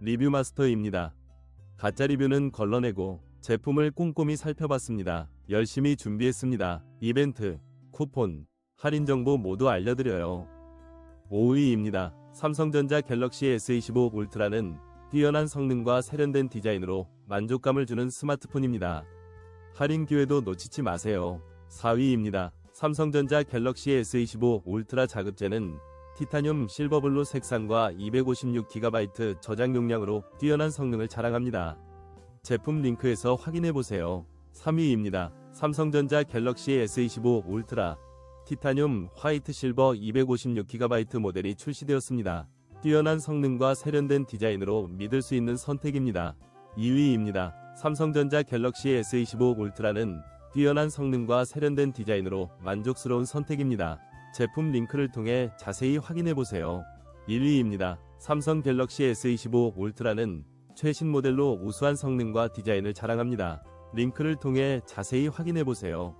리뷰 마스터입니다. 가짜 리뷰는 걸러내고 제품을 꼼꼼히 살펴봤습니다. 열심히 준비했습니다. 이벤트, 쿠폰, 할인 정보 모두 알려드려요. 5위입니다. 삼성전자 갤럭시 S25 울트라는 뛰어난 성능과 세련된 디자인으로 만족감을 주는 스마트폰입니다. 할인 기회도 놓치지 마세요. 4위입니다. 삼성전자 갤럭시 S25 울트라 자급제는 티타늄 실버블루 색상과 256GB 저장 용량으로 뛰어난 성능을 자랑합니다. 제품 링크에서 확인해보세요. 3위입니다. 삼성전자 갤럭시 S25 울트라 티타늄 화이트 실버 256GB 모델이 출시되었습니다. 뛰어난 성능과 세련된 디자인으로 믿을 수 있는 선택입니다. 2위입니다. 삼성전자 갤럭시 S25 울트라는 뛰어난 성능과 세련된 디자인으로 만족스러운 선택입니다. 제품 링크를 통해 자세히 확인해 보세요. 1위입니다. 삼성 갤럭시 S25 울트라는 최신 모델로 우수한 성능과 디자인을 자랑합니다. 링크를 통해 자세히 확인해 보세요.